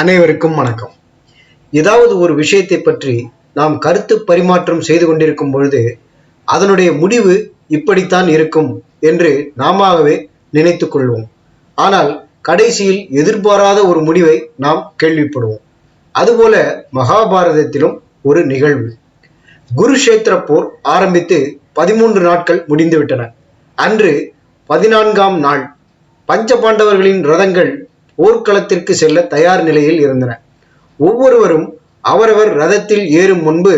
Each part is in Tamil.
அனைவருக்கும் வணக்கம். ஏதாவது ஒரு விஷயத்தை பற்றி நாம் கருத்து பரிமாற்றம் செய்து கொண்டிருக்கும் பொழுது அதனுடைய முடிவு இப்படித்தான் இருக்கும் என்று நாமவே நினைத்து கொள்வோம். ஆனால் கடைசியில் எதிர்பாராத ஒரு முடிவை நாம் கேள்விப்படுவோம். அதுபோல மகாபாரதத்திலும் ஒரு நிகழ்வு. குருஷேத்திர போர் ஆரம்பித்து பதிமூன்று நாட்கள் முடிந்துவிட்டன. அன்று பதினான்காம் நாள். பஞ்ச பாண்டவர்களின் ரதங்கள் போர்க்களத்திற்கு செல்ல தயார் நிலையில் இருந்தன. ஒவ்வொருவரும் அவரவர் ரதத்தில் ஏறும் முன்பு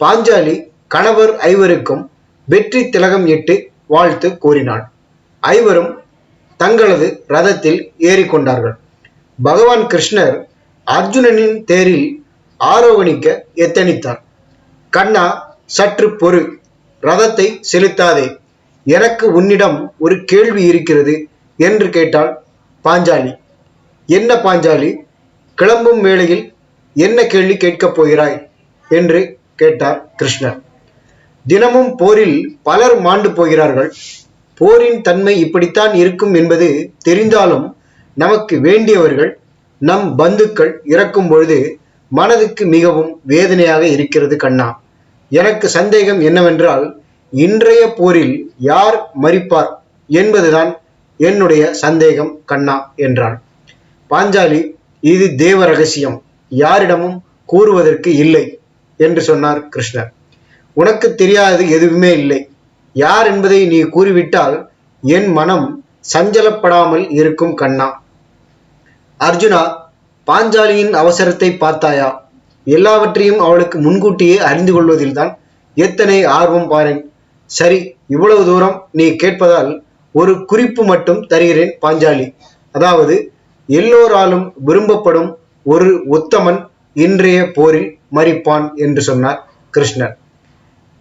பாஞ்சாலி கணவர் ஐவருக்கும் வெற்றி திலகம் இட்டு வாழ்த்து கூறினாள். ஐவரும் தங்களது ரதத்தில் ஏறிக்கொண்டார்கள். பகவான் கிருஷ்ணர் அர்ஜுனனின் தேரில் ஆரோகணிக்க எத்தனித்தார். கண்ணா சற்று பொறு. ரதத்தை செலுத்தாதே. எனக்கு உன்னிடம் ஒரு கேள்வி இருக்கிறது என்று கேட்டாள் பாஞ்சாலி. என்ன பாஞ்சாலி? கிளம்பும் வேளையில் என்ன கேள்வி கேட்கப் போகிறாய்? என்று கேட்டார் கிருஷ்ணர். தினமும் போரில் பலர் மாண்டு போகிறார்கள். போரின் தன்மை இப்படித்தான் இருக்கும் என்பது தெரிந்தாலும் நமக்கு வேண்டியவர்கள் நம் பந்துக்கள் இறக்கும் பொழுது மனதுக்கு மிகவும் வேதனையாக இருக்கிறது கண்ணா. எனக்கு சந்தேகம் என்னவென்றால் இன்றைய போரில் யார் மறிப்பார் என்பதுதான் என்னுடைய சந்தேகம் கண்ணா என்றாள். பாஞ்சாலி இது தேவ ரகசியம். யாரிடமும் கூறுவதற்கு இல்லை என்று சொன்னார் கிருஷ்ணர். உனக்கு தெரியாதது எதுவுமே இல்லை. யார் என்பதை நீ கூறிவிட்டால் என் மனம் சஞ்சலப்படாமல் இருக்கும் கண்ணா. அர்ஜுனா பாஞ்சாலியின் அவசரத்தை பார்த்தாயா? எல்லாவற்றையும் அவளுக்கு முன்கூட்டியே அறிந்து கொள்வதில்தான் எத்தனை ஆர்வம் பாரேன். சரி இவ்வளவு தூரம் நீ கேட்பதால் ஒரு குறிப்பு மட்டும் தருகிறேன் பாஞ்சாலி. அதாவது எல்லோராலும் விரும்பப்படும் ஒரு உத்தமன் இன்றைய போரில் மறிப்பான் என்று சொன்னார் கிருஷ்ணர்.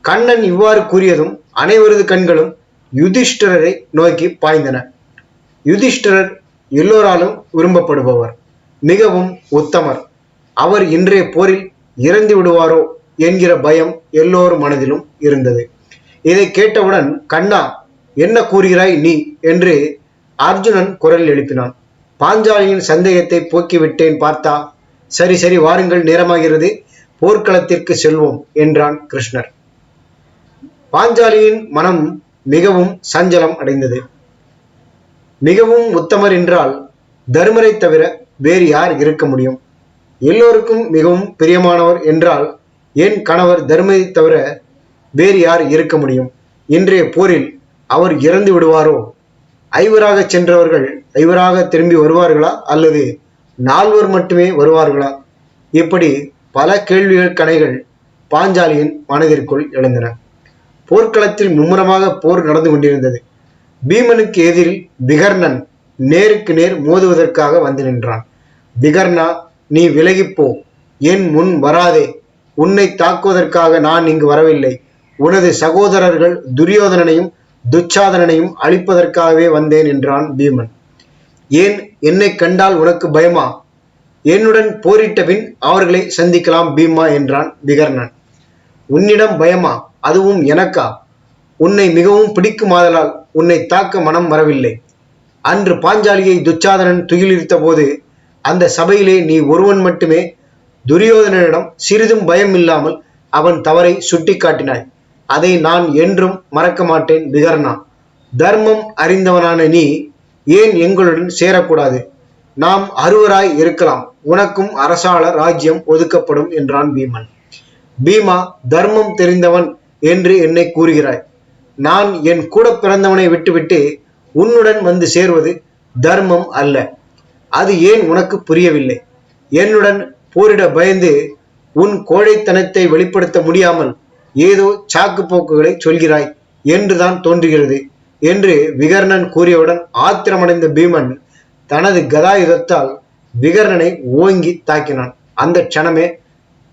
கண்ணன் இவ்வாறு கூறியதும் அனைவரது கண்களும் யுதிஷ்டிரரை நோக்கி பாய்ந்தன. யுதிஷ்டிரர் எல்லோராலும் விரும்பப்படுபவர் மிகவும் உத்தமர். அவர் இன்றைய போரில் இறந்து விடுவாரோ என்கிற பயம் எல்லோர் மனதிலும் இருந்தது. இதை கேட்டவுடன் கண்ணா என்ன கூறுகிறாய் நீ? என்று அர்ஜுனன் குரல் எழுப்பினான். பாஞ்சாலியின் சந்தேகத்தை போக்கிவிட்டேன் பார்த்தா. சரி சரி வாருங்கள் நேரமாகிறது. போர்க்களத்திற்கு செல்வோம் என்றான் கிருஷ்ணர். பாஞ்சாலியின் மனம் மிகவும் சஞ்சலம் அடைந்தது. மிகவும் உத்தமர் என்றால் தர்மரை தவிர வேறு யார் இருக்க முடியும்? எல்லோருக்கும் மிகவும் பிரியமானவர் என்றால் என் கணவர் தர்மரை தவிர வேறு யார் இருக்க முடியும்? இன்றைய போரில் அவர் இறந்து விடுவாரோ? ஐவராக சென்றவர்கள் ஐவராக திரும்பி வருவார்களா? அல்லது நால்வர் மட்டுமே வருவார்களா? இப்படி பல கேள்விகள் கணைகள் பாஞ்சாலியின் மனதிற்குள் எழுந்தன. போர்க்களத்தில் மும்முரமாக போர் நடந்து கொண்டிருந்தது. பீமனுக்கு எதிரில் பிகர்ணன் நேருக்கு நேர் மோதுவதற்காக வந்து நின்றான். பிகர்ணா நீ விலகிப்போ. என் முன் வராதே. உன்னை தாக்குவதற்காக நான் இங்கு வரவில்லை. உனது சகோதரர்கள் துரியோதனனையும் துச்சாதனனையும் அழிப்பதற்காகவே வந்தேன் என்றான் பீமன். ஏன் என்னை கண்டால் உனக்கு பயமா? என்னுடன் போரிட்ட பின் அவர்களை சந்திக்கலாம் பீமா என்றான் விகர்ணன். உன்னிடம் பயமா? அதுவும் எனக்கா? உன்னை மிகவும் பிடிக்குமாதலால் உன்னை தாக்க மனம் வரவில்லை. அன்று பாஞ்சாலியை துச்சாதனன் துயிலிருத்த போது அந்த சபையிலே நீ ஒருவன் மட்டுமே துரியோதனனிடம் சிறிதும் பயம் இல்லாமல் அவன் தவறை சுட்டிக்காட்டினாய். அதை நான் என்றும் மறக்க மாட்டேன் விகர்ணா. தர்மம் அறிந்தவனான நீ ஏன் எங்களுடன் சேரக்கூடாது? நாம் அறுவராய் இருக்கலாம். உனக்கும் அரசாள ராஜ்யம் ஒதுக்கப்படும் என்றான் பீமன். பீமா தர்மம் தெரிந்தவன் என்று என்னை கூறுகிறாய். நான் என் கூட பிறந்தவனை விட்டுவிட்டு உன்னுடன் வந்து சேர்வது தர்மம் அல்ல. அது ஏன் உனக்கு புரியவில்லை? என்னுடன் போரிட பயந்து உன் கோழைத்தனத்தை வெளிப்படுத்த முடியாமல் ஏதோ சாக்கு போக்குகளை சொல்கிறாய் என்றுதான் தோன்றுகிறது. என்று விகர்ணன் கூறியவுடன் ஆத்திரமடைந்த பீமன் தனது கதாயுதத்தால் விகர்ணனை ஓங்கி தாக்கினான். அந்த க்ஷணமே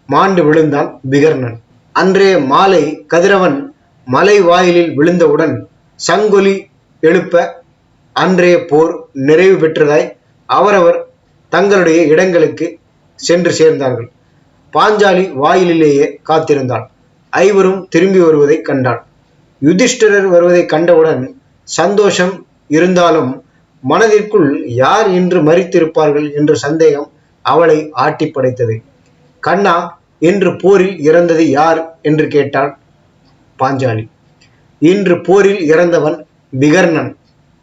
மாண்டு விழுந்தான் விகர்ணன். அன்றே மாலை கதிரவன் மலை வாயிலில் விழுந்தவுடன் சங்கொலி எழுப்ப அன்றைய போர் நிறைவு பெற்றதாய் அவரவர் தங்களுடைய இடங்களுக்கு சென்று சேர்ந்தார்கள். பாஞ்சாலி வாயிலிலேயே காத்திருந்தான் ஐவரும் திரும்பி வருவதை கண்டான் யுதிஷ்டிரர் வருவதை கண்டவுடன் சந்தோஷம் இருந்தாலும் மனதிற்குள் யார் இன்று மறித்திருப்பார்கள் என்ற சந்தேகம் அவளை ஆட்டி படைத்தது. கண்ணா இன்று போரில் இறந்தது யார்? என்று கேட்டாள் பாஞ்சாலி. இன்று போரில் இறந்தவன் விகர்ணன்.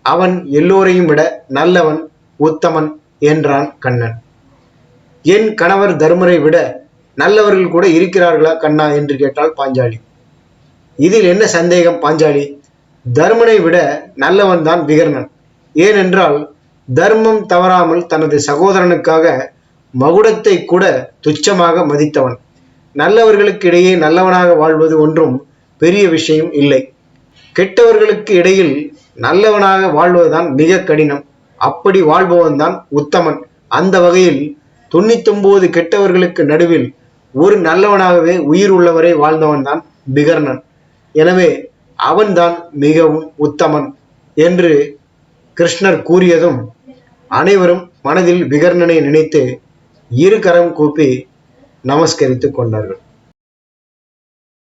அவன் எல்லோரையும் விட நல்லவன் உத்தமன் என்றான் கண்ணன். என் கணவர் தர்மரை விட நல்லவர்கள் கூட இருக்கிறார்களா கண்ணா? என்று கேட்டாள் பாஞ்சாலி. இதில் என்ன சந்தேகம் பாஞ்சாலி? தர்மனை விட நல்லவன் தான் விகர்ணன். ஏனென்றால் தர்மம் தவறாமல் தனது சகோதரனுக்காக மகுடத்தை கூட துச்சமாக மதித்தவன். நல்லவர்களுக்கு இடையே நல்லவனாக வாழ்வது ஒன்றும் பெரிய விஷயம் இல்லை. கெட்டவர்களுக்கு இடையில் நல்லவனாக வாழ்வதுதான் மிக கடினம். அப்படி வாழ்பவன் தான் உத்தமன். அந்த வகையில் தொண்ணூத்தொன்பது கெட்டவர்களுக்கு நடுவில் ஒரு நல்லவனாகவே உயிர் உள்ளவரை வாழ்ந்தவன் தான் பிகர்ணன் எனவே அவன்தான் மிகவும் உத்தமன் என்று கிருஷ்ணர் கூறியதும் அனைவரும் மனதில் விகர்ணனை நினைத்து இரு கரம் கூப்பி நமஸ்கரித்துக் கொண்டார்கள்.